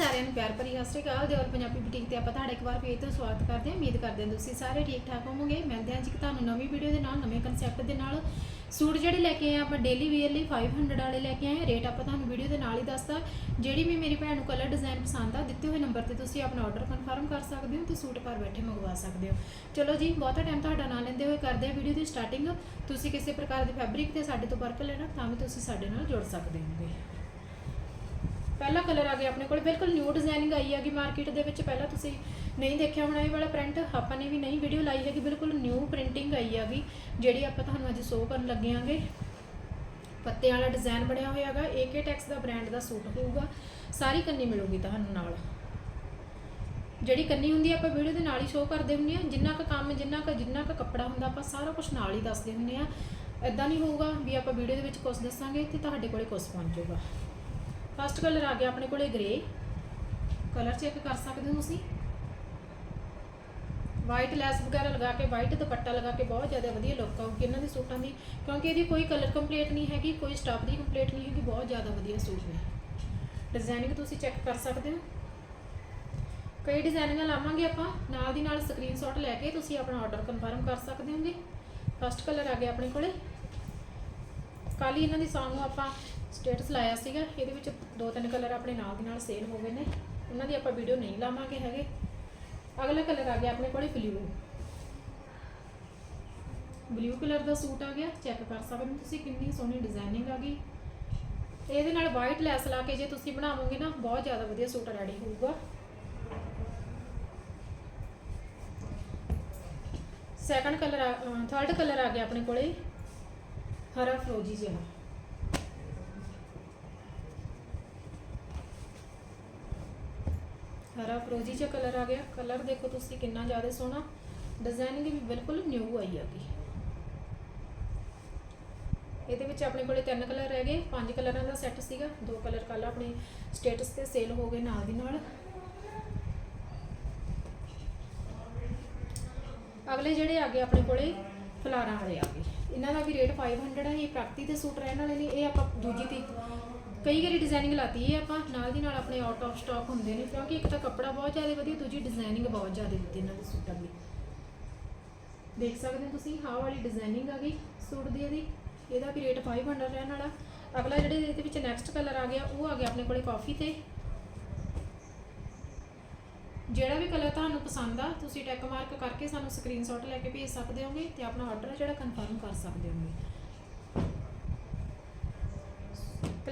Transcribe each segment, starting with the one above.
ਸਾਰਿਆਂ ਨੂੰ ਪਿਆਰ ਭਰੀ ਸਤਿ ਸ਼੍ਰੀ ਅਕਾਲ ਦੇਵਲ ਪੰਜਾਬੀ ਬੁਟੀਕ ਤੇ ਆਪਾਂ ਤੁਹਾਡਾ ਇੱਕ ਵਾਰ ਫੇਰ ਤੋਂ ਸਵਾਗਤ ਕਰਦੇ ਹਾਂ। ਉਮੀਦ ਕਰਦੇ ਹਾਂ ਤੁਸੀਂ ਸਾਰੇ ਠੀਕ ਠਾਕ ਹੋਵੋਗੇ। ਮਿਲਦੇ ਹਾਂ ਜੀ ਤੁਹਾਨੂੰ ਨਵੀਂ ਵੀਡੀਓ ਦੇ ਨਾਲ, ਨਵੇਂ ਕਨਸੈਪਟ ਦੇ ਨਾਲ ਸੂਟ ਜਿਹੜੇ ਲੈ ਕੇ ਆਏ ਹਾਂ, ਆਪਾਂ ਡੇਲੀ ਵੇਅਰ ਲਈ 500 ਵਾਲੇ ਲੈ ਕੇ ਆਏ ਰੇਟ ਆਪਾਂ ਤੁਹਾਨੂੰ ਵੀਡੀਓ ਦੇ ਨਾਲ ਹੀ ਦੱਸਦਾ ਜਿਹੜੀ ਵੀ ਮੇਰੀ ਭੈਣ ਨੂੰ ਕਲਰ ਡਿਜ਼ਾਈਨ ਪਸੰਦ ਆ, ਦਿੱਤੇ ਹੋਏ ਨੰਬਰ ਤੇ ਤੁਸੀਂ ਆਪਣਾ ਆਰਡਰ ਕਨਫਰਮ ਕਰ ਸਕਦੇ ਹੋ ਤੇ ਸੂਟ ਘਰ ਬੈਠੇ ਮੰਗਵਾ ਸਕਦੇ ਹੋ। ਚਲੋ ਜੀ, ਬਹੁਤਾ ਟਾਈਮ ਤੁਹਾਡਾ ਨਾ ਲੈਂਦੇ ਹੋਏ ਕਰਦੇ ਹਾਂ ਵੀਡੀਓ ਦੀ ਸਟਾਰਟਿੰਗ ਤੁਸੀਂ ਕਿਸੇ ਪ੍ਰਕਾਰ ਦੇ ਫੈਬਰਿਕ ਤੇ ਸਾਡੇ ਤੋਂ ਵਰਕ ਲੈਣਾ, ਤਾਂ ਵੀ ਤੁਸੀਂ ਸਾਡੇ ਨਾਲ ਜੁੜ ਸਕਦੇ ਹੋਗੇ ਪਹਿਲਾ ਕਲਰ ਆ ਗਿਆ ਆਪਣੇ ਕੋਲ। ਬਿਲਕੁਲ ਨਿਊ ਡਿਜ਼ਾਈਨਿੰਗ ਆਈ ਹੈਗੀ ਮਾਰਕੀਟ ਦੇ ਵਿੱਚ। ਪਹਿਲਾਂ ਤੁਸੀਂ ਨਹੀਂ ਦੇਖਿਆ ਹੋਣਾ ਇਹ ਵਾਲਾ ਪ੍ਰਿੰਟ ਆਪਾਂ ਨੇ ਵੀ ਨਹੀਂ ਵੀਡੀਓ ਲਾਈ ਹੈਗੀ। ਬਿਲਕੁਲ ਨਿਊ ਪ੍ਰਿੰਟਿੰਗ ਆਈ ਹੈਗੀ, ਜਿਹੜੀ ਆਪਾਂ ਤੁਹਾਨੂੰ ਅੱਜ ਸ਼ੋਅ ਕਰਨ ਲੱਗੇ ਆਂਗੇ ਪੱਤੇ ਵਾਲਾ ਡਿਜ਼ਾਈਨ ਬਣਿਆ ਹੋਇਆ ਹੈਗਾ। AK ਟੈਕਸ ਦਾ ਬ੍ਰਾਂਡ ਦਾ ਸੂਟ ਹੋਊਗਾ। ਸਾਰੀ ਕੰਨੀ ਮਿਲੂਗੀ ਤੁਹਾਨੂੰ ਨਾਲ। ਜਿਹੜੀ ਕੰਨੀ ਹੁੰਦੀ ਆਪਾਂ ਵੀਡੀਓ ਦੇ ਨਾਲ ਹੀ ਸ਼ੋਅ ਕਰਦੇ ਹੁੰਦੇ ਆ। ਜਿੰਨਾ ਕੁ ਕੰਮ, ਜਿੰਨਾ ਕੁ ਜਿੰਨਾ ਕੁ ਕੱਪੜਾ ਹੁੰਦਾ, ਆਪਾਂ ਸਾਰਾ ਕੁਝ ਨਾਲ ਹੀ ਦੱਸਦੇ ਹੁੰਦੇ ਆ। ਐਦਾਂ ਨਹੀਂ ਹੋਊਗਾ ਵੀ ਆਪਾਂ ਵੀਡੀਓ ਦੇ ਵਿੱਚ ਕੁਝ ਦੱਸਾਂਗੇ ਤੇ ਤੁਹਾਡੇ ਕੋਲੇ ਕੁਝ ਪਹੁੰਚੂਗਾ ਫਸਟ ਕਲਰ ਆ ਗਿਆ ਆਪਣੇ ਕੋਲੇ ਗ੍ਰੇ ਕਲਰ ਚੈੱਕ ਕਰ ਸਕਦੇ ਹੋ ਤੁਸੀਂ? ਵਾਈਟ ਲੈਸ ਵਗੈਰਾ ਲਗਾ ਕੇ ਵਾਈਟ ਦੁਪੱਟਾ ਲਗਾ ਕੇ ਬਹੁਤ ਜ਼ਿਆਦਾ ਵਧੀਆ ਲੁੱਕ ਆਊਗੀ ਇਹਨਾਂ ਦੇ ਸੂਟਾਂ ਦੀ, ਕਿਉਂਕਿ ਇਹਦੀ ਕੋਈ ਕਲਰ ਕੰਪਲੀਟ ਨਹੀਂ ਹੈਗੀ, ਕੋਈ ਸਟਾਫ ਦੀ ਕੰਪਲੀਟ ਨਹੀਂ ਹੈਗੀ, ਬਹੁਤ ਜ਼ਿਆਦਾ ਵਧੀਆ ਸੂਟ ਨੇ। ਡਿਜ਼ਾਈਨਿੰਗ ਤੁਸੀਂ ਚੈੱਕ ਕਰ ਸਕਦੇ ਹੋ। ਕਈ ਡਿਜ਼ਾਈਨਿੰਗਾਂ ਲਾਵਾਂਗੇ ਆਪਾਂ, ਨਾਲ ਦੀ ਨਾਲ ਸਕਰੀਨਸ਼ਾਟ ਲੈ ਕੇ ਤੁਸੀਂ ਆਪਣਾ ਆਰਡਰ ਕਨਫਰਮ ਕਰ ਸਕਦੇ ਹੋਗੇ। ਫਸਟ ਕਲਰ ਆ ਗਿਆ ਆਪਣੇ ਕੋਲੇ। ਕੱਲ੍ਹ ਹੀ ਇਹਨਾਂ ਦੀ ਸੌਂਗ ਨੂੰ ਆਪਾਂ ਸਟੇਟਸ ਲਾਇਆ ਸੀਗਾ, ਇਹਦੇ ਵਿੱਚ ਦੋ ਤਿੰਨ ਕਲਰ ਆਪਣੇ ਨਾਲ ਦੀ ਨਾਲ ਸੇਲ ਹੋ ਗਏ ਨੇ। ਉਹਨਾਂ ਦੀ ਆਪਾਂ ਵੀਡੀਓ ਨਹੀਂ ਲਾਵਾਂਗੇ ਹੈਗੇ। ਅਗਲਾ ਕਲਰ ਆ ਗਿਆ ਆਪਣੇ ਕੋਲੇ ਬਲੂ ਬਲੂ ਕਲਰ ਦਾ ਸੂਟ ਆ ਗਿਆ ਚੈੱਕ ਕਰ ਸਕਦੇ ਹੋ ਤੁਸੀਂ, ਕਿੰਨੀ ਸੋਹਣੀ ਡਿਜ਼ਾਈਨਿੰਗ ਆ ਗਈ। ਇਹਦੇ ਨਾਲ ਵਾਈਟ ਲੈਸ ਲਾ ਕੇ ਜੇ ਤੁਸੀਂ ਬਣਾਵੋਗੇ ਨਾ, ਬਹੁਤ ਜ਼ਿਆਦਾ ਵਧੀਆ ਸੂਟ ਰੈਡੀ ਹੋਊਗਾ। ਸੈਕੰਡ ਕਲਰ ਥਰਡ ਕਲਰ ਆ ਗਿਆ ਆਪਣੇ ਕੋਲੇ। ਹਰਾ ਫਰੋਜੀ ਜਿਹਾ। ਹਰਾ ਫਰੋਜੀ ਜਿਹਾ ਕਲਰ ਆ ਗਿਆ। ਕਲਰ ਦੇਖੋ ਤੁਸੀਂ ਕਿੰਨਾ ਜ਼ਿਆਦਾ ਸੋਹਣਾ। ਡਿਜ਼ਾਈਨਿੰਗ ਵੀ ਬਿਲਕੁਲ ਨਿਊ ਆਈ ਹੈਗੀ ਇਹਦੇ ਵਿੱਚ ਆਪਣੇ ਕੋਲੇ ਤਿੰਨ ਕਲਰ ਰਹਿ ਗਏ। ਪੰਜ ਕਲਰਾਂ ਦਾ ਸੈੱਟ ਸੀਗਾ। ਦੋ ਕਲਰ ਕੱਲ ਆਪਣੇ ਸਟੇਟਸ ਤੇ ਸੇਲ ਹੋ ਗਏ ਨਾਲ ਦੀ ਨਾਲ। ਅਗਲੇ ਜਿਹੜੇ ਆ ਗਏ ਆਪਣੇ ਕੋਲੇ ਫਲਾਰਾਂ ਵਾਲੇ ਆ ਗਏ। ਇਹਨਾਂ ਦਾ ਵੀ ਰੇਟ 500 ਹੈ ਇਹ ਪ੍ਰਗਤੀ ਦੇ ਸੂਟ ਰਹਿਣ ਵਾਲੇ ਨੇ। ਇਹ ਆਪਾਂ ਦੂਜੀ ਤੀ ਕਈ ਵਾਰੀ ਡਿਜ਼ਾਈਨਿੰਗ ਲਾਤੀ ਹੈ ਆਪਾਂ, ਨਾਲ ਦੀ ਨਾਲ ਆਪਣੇ ਆਊਟ ਆਫ ਸਟਾਕ ਹੁੰਦੇ ਨੇ, ਕਿਉਂਕਿ ਇੱਕ ਤਾਂ ਕੱਪੜਾ ਬਹੁਤ ਜ਼ਿਆਦਾ ਵਧੀਆ, ਦੂਜੀ ਡਿਜ਼ਾਈਨਿੰਗ ਬਹੁਤ ਜ਼ਿਆਦਾ ਦਿੱਤੀ ਇਹਨਾਂ ਦੇ ਸੂਟਾਂ ਦੀ। ਦੇਖ ਸਕਦੇ ਹੋ ਤੁਸੀਂ, ਆਹ ਵਾਲੀ ਡਿਜ਼ਾਈਨਿੰਗ ਆ ਗਈ ਸੂਟ ਦੀ ਇਹਦੀ, ਇਹਦਾ ਵੀ ਰੇਟ 500 ਰਹਿਣ ਵਾਲਾ। ਅਗਲਾ ਜਿਹੜੇ ਇਹਦੇ ਵਿੱਚ ਨੈਕਸਟ ਕਲਰ ਆ ਗਿਆ, ਉਹ ਆ ਗਿਆ ਆਪਣੇ ਕੋਲੇ ਕਾਫੀ ਤੇ। ਜਿਹੜਾ ਵੀ ਕਲਰ ਤੁਹਾਨੂੰ ਪਸੰਦ ਆ, ਤੁਸੀਂ ਟੈਗ ਮਾਰਕ ਕਰਕੇ ਸਾਨੂੰ ਸਕਰੀਨਸ਼ਾਟ ਲੈ ਕੇ ਭੇਜ ਸਕਦੇ ਹੋਗੇ ਤੇ ਆਪਣਾ ਆਰਡਰ ਜਿਹੜਾ ਕਨਫਰਮ ਕਰ ਸਕਦੇ ਹੋਗੇ।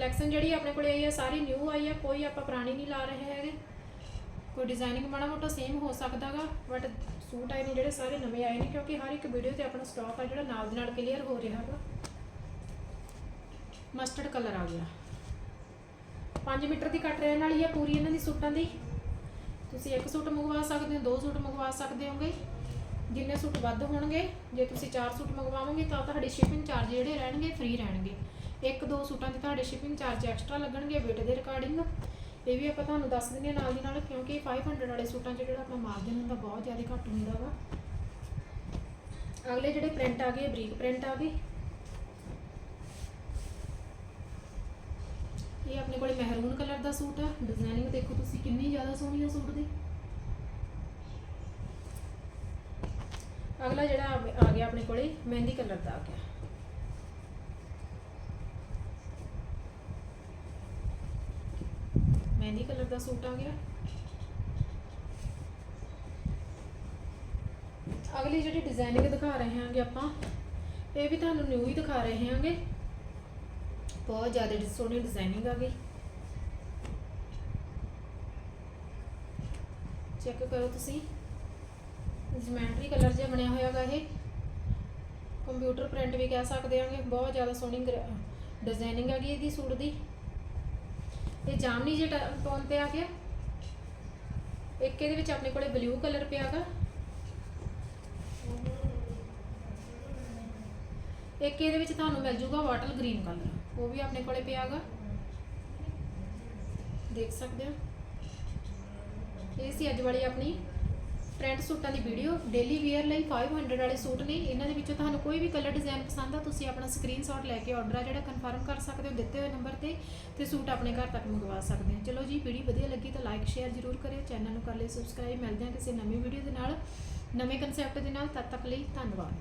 ਕਲੈਕਸ਼ਨ ਜਿਹੜੀ ਆਪਣੇ ਕੋਲੇ ਆਈ ਹੈ ਸਾਰੀ ਨਿਊ ਆਈ ਹੈ ਕੋਈ ਆਪਾਂ ਪੁਰਾਣੀ ਨਹੀਂ ਲਾ ਰਹੇ ਹੈਗੇ। ਕੋਈ ਡਿਜ਼ਾਈਨਿੰਗ ਮਾੜਾ ਮੋਟਾ ਸੇਮ ਹੋ ਸਕਦਾਗਾ ਬਟ ਸੂਟ ਆਏ ਨੇ ਜਿਹੜੇ ਸਾਰੇ ਨਵੇਂ ਆਏ ਨੇ, ਕਿਉਂਕਿ ਹਰ ਇੱਕ ਵੀਡੀਓ ਤੇ ਆਪਣਾ ਸਟਾਕ ਆ ਜਿਹੜਾ ਨਾਲ ਦੇ ਨਾਲ ਕਲੀਅਰ ਹੋ ਰਿਹਾ ਹੈਗਾ ਮਸਟਰਡ ਕਲਰ ਆ ਗਿਆ। 5 ਮੀਟਰ ਦੀ ਕੱਟ ਰਹਿਣ ਵਾਲੀ ਹੈ ਪੂਰੀ ਇਹਨਾਂ ਦੀ ਸੂਟਾਂ ਦੀ। ਤੁਸੀਂ ਇੱਕ ਸੂਟ ਮੰਗਵਾ ਸਕਦੇ ਹੋ, ਦੋ ਸੂਟ ਮੰਗਵਾ ਸਕਦੇ ਹੋਗੇ। ਜਿੰਨੇ ਸੂਟ ਵੱਧ ਹੋਣਗੇ, ਜੇ ਤੁਸੀਂ ਚਾਰ ਸੂਟ ਮੰਗਵਾਓਗੇ ਤਾਂ ਤੁਹਾਡੇ ਸ਼ਿਪਿੰਗ ਚਾਰਜ ਜਿਹੜੇ ਰਹਿਣਗੇ ਫ੍ਰੀ ਰਹਿਣਗੇ। ਇੱਕ ਦੋ ਸੂਟਾਂ ਦੇ ਤੁਹਾਡੇ ਸ਼ਿਪਿੰਗ ਚਾਰਜ ਐਕਸਟਰਾ ਲੱਗਣਗੇ weight ਦੇ ਰਿਕਾਰਡਿੰਗ ਇਹ ਵੀ ਆਪਾਂ ਤੁਹਾਨੂੰ ਦੱਸ ਦਿੰਦੇ ਹਾਂ ਨਾਲ ਦੀ ਨਾਲ, ਕਿਉਂਕਿ 500 ਵਾਲੇ ਸੂਟਾਂ 'ਚ ਜਿਹੜਾ ਆਪਣਾ ਮਾਰਜਨ ਹੁੰਦਾ, ਬਹੁਤ ਜ਼ਿਆਦਾ ਘੱਟ ਹੁੰਦਾ ਵਾ। ਅਗਲੇ ਜਿਹੜੇ ਪ੍ਰਿੰਟ ਆ ਗਏ ਬਰੀਕ ਪ੍ਰਿੰਟ ਆ ਗਏ। ਇਹ ਆਪਣੇ ਕੋਲੇ ਮਹਿਰੂਨ ਕਲਰ ਦਾ ਸੂਟ ਆ। ਡਿਜ਼ਾਈਨਿੰਗ ਦੇਖੋ ਤੁਸੀਂ ਕਿੰਨੀ ਜ਼ਿਆਦਾ ਸੋਹਣੀ ਆ ਸੂਟ ਦੀ। ਅਗਲਾ ਜਿਹੜਾ ਆ ਆ ਗਿਆ ਆਪਣੇ ਕੋਲੇ ਮਹਿੰਦੀ ਕਲਰ ਦਾ ਆ ਗਿਆ। ਮਹਿੰਦੀ ਕਲਰ ਦਾ ਸੂਟ ਆ ਗਿਆ। ਅਗਲੀ ਜਿਹੜੀ ਡਿਜ਼ਾਈਨਿੰਗ ਦਿਖਾ ਰਹੇ ਹਾਂਗੇ ਆਪਾਂ, ਇਹ ਵੀ ਤੁਹਾਨੂੰ ਨਿਊ ਹੀ ਦਿਖਾ ਰਹੇ ਹਾਂਗੇ। ਬਹੁਤ ਜ਼ਿਆਦਾ ਸੋਹਣੀ ਡਿਜ਼ਾਈਨਿੰਗ ਆ ਗਈ। ਚੈੱਕ ਕਰੋ ਤੁਸੀਂ। ਜਮੈਟਰੀ ਕਲਰ ਜਿਹਾ ਬਣਿਆ ਹੋਇਆਗਾ ਇਹ। ਕੰਪਿਊਟਰ ਪ੍ਰਿੰਟ ਵੀ ਕਹਿ ਸਕਦੇ ਆਂਗੇ ਬਹੁਤ ਜ਼ਿਆਦਾ ਸੋਹਣੀ ਡਿਜ਼ਾਈਨਿੰਗ ਹੈਗੀ ਇਹਦੀ ਸੂਟ ਦੀ। ਇਹ ਜਾਮਨੀ ਜਿਹੇ ਟੋਨ ਤੇ ਆ ਗਿਆ। ਇੱਕ ਇਹਦੇ ਵਿੱਚ ਆਪਣੇ ਕੋਲੇ ਬਲੂ ਕਲਰ ਪਿਆਗਾ ਇੱਕ ਇਹਦੇ ਵਿੱਚ ਤੁਹਾਨੂੰ ਮਿਲ ਜੂਗਾ ਵਾਟਰ ਗ੍ਰੀਨ ਕਲਰ ਉਹ ਵੀ ਆਪਣੇ ਕੋਲੇ ਪਿਆਗਾ ਦੇਖ ਸਕਦੇ ਹੋ। ਇਹ ਸੀ ਅੱਜ ਵਾਲੀ ਆਪਣੀ ਪ੍ਰਿੰਟ ਸੂਟਾਂ ਦੀ ਵੀਡੀਓ ਡੇਲੀ ਵੇਅਰ ਲਈ 500 ਵਾਲੇ ਸੂਟ ਨੇ। ਇਹਨਾਂ ਦੇ ਵਿੱਚੋਂ ਤੁਹਾਨੂੰ ਕੋਈ ਵੀ ਕਲਰ ਡਿਜ਼ਾਈਨ ਪਸੰਦ ਆ, ਤੁਸੀਂ ਆਪਣਾ ਸਕਰੀਨਸ਼ਾਟ ਲੈ ਕੇ ਆਰਡਰ ਆ, ਜਿਹੜਾ ਕਨਫਰਮ ਕਰ ਸਕਦੇ ਹੋ, ਦਿੱਤੇ ਹੋਏ ਨੰਬਰ ਤੇ ਤੇ ਸੂਟ ਆਪਣੇ ਘਰ ਤੱਕ ਮੰਗਵਾ ਸਕਦੇ ਹੋ। ਚਲੋ ਜੀ, ਵੀਡੀਓ ਵਧੀਆ ਲੱਗੀ ਤਾਂ ਲਾਈਕ ਸ਼ੇਅਰ ਜ਼ਰੂਰ ਕਰਿਓ। ਚੈਨਲ ਨੂੰ ਕਰ ਲਈ ਸਬਸਕ੍ਰਾਈਬ ਮਿਲਦੇ ਹਾਂ ਕਿਸੇ ਨਵੀਂ ਵੀਡੀਓ ਦੇ ਨਾਲ। ਨਵੇਂ ਕਨਸੈਪਟ ਦੇ ਨਾਲ, ਤਦ ਤੱਕ ਲਈ ਧੰਨਵਾਦ।